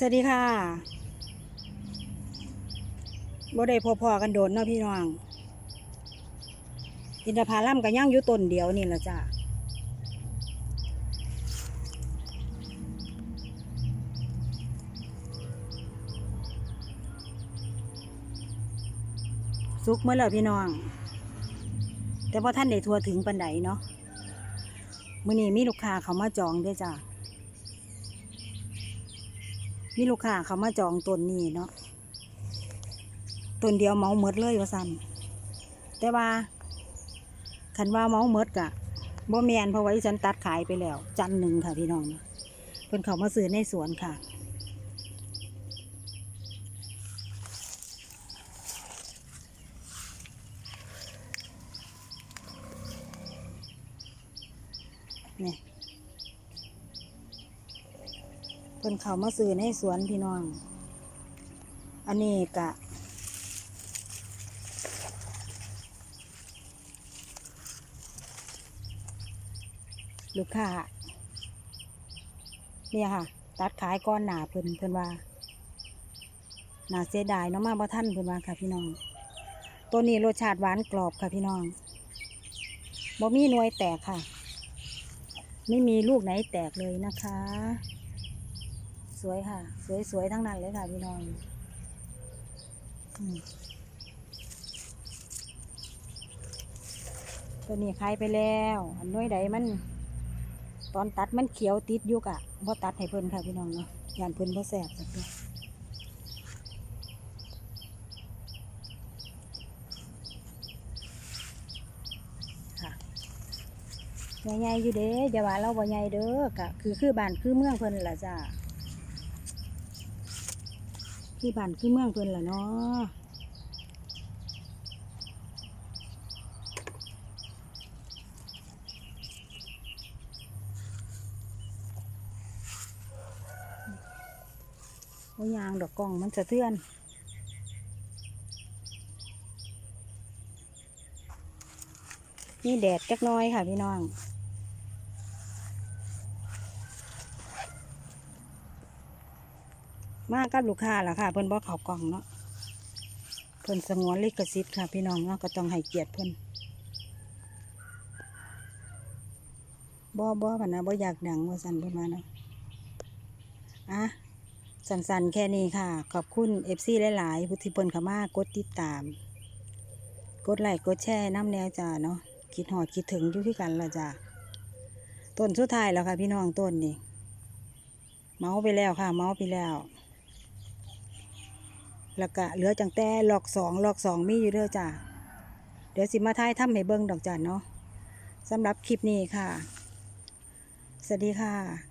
สวัสดีค่ะบ่ได้พอๆกันโดนเนาะพี่น้อง อินทผลัมก็ย่างอยู่ต้นเดียวนี่แหละจ้ะสุกเมื่อแล้วพี่น้อง แต่ว่าท่านได้ทัวถึงปันไดเนาะมื้อนี้มีลูกค้าเขามาจองด้วยจ้ะ มีลูกค้าเขามาจองต้นนี้เนาะต้นเดียวเมาหมดเลยว่าสั่นแต่ว่าคันว่าเมาหมดกะบ่แมนเพราะว่าฉันตัดขายไปแล้ว จันหนึ่งค่ะพี่น้องเนาเพิ่นเขามาซื้อในสวนค่ะเนี่เพิ่นเขามาซื้อในสวนพี่น้อง อันนี้กะลูกค้าเนี่ยค่ะ ตัดขายก้อนหนาเพิ่นเพิ่นว่า หนาเสียดายเนาะมาบ่ท่านเพิ่นว่าค่ะ พี่น้อง ตัวนี้รสชาติหวานกรอบค่ะพี่น้องบ่มีหน่วยแตกค่ะ ไม่มีลูกไหนแตกเลยนะคะ สวยค่ะ สวยสวยทั้งนั้นเลยค่ะพี่น้องอืมตัวนี้ขายไปแล้ว อันน้อยใดมัน ตอนตัดมันเขียวติดอยุกอะบ่ตัดให้เพิ่นค่ะพี่น้องเนาะยานเพิ่นบ่แสบสักทีค่ะใหญ่ๆอยู่เด้อย่าว่าเราบ่ใหญ่เด้อกะคือคือบ้านคือเมืองเพิ่นล่ะจ้า ที่บ้านคือเมืองเพิ่นล่ะเนาะโอ้ยางดอกกล้องมันสะเทือนนี่แดดจักหน้อยค่ะพี่น้อง มากกับลูกค้าล่ะค่ะ เพิ่นบ่เขากล่องเนาะเพิ่นสงวนลิขสิทธิ์ค่ะ พี่น้องเนาะก็ต้องให้เกียรติเพิ่นบ่บ่พันนะบ่อยากดังว่าสั่นเพิ่นมาเนาะอะสั่นๆแค่นี้ค่ะ ขอบคุณ FC หลายๆผู้ที่เพิ่นเข้ามากดติดตาม กดไลค์กดแชร์น้ำแนวจ้าเนาะคิดหอดคิดถึงอยู่คือกันละจ้าต้นสุดท้ายแล้วค่ะ พี่น้องต้นนี่เมาไปแล้วค่ะ เมาไปแล้ว แล้วก็เหลือจังแต่หลอกสองหลอกสองมีอยู่เด้อจ้าเดี๋ยวสิมาท้ายถ้ำให้เบิ้งดอกจันเนาะสำหรับคลิปนี้ค่ะ สวัสดีค่ะ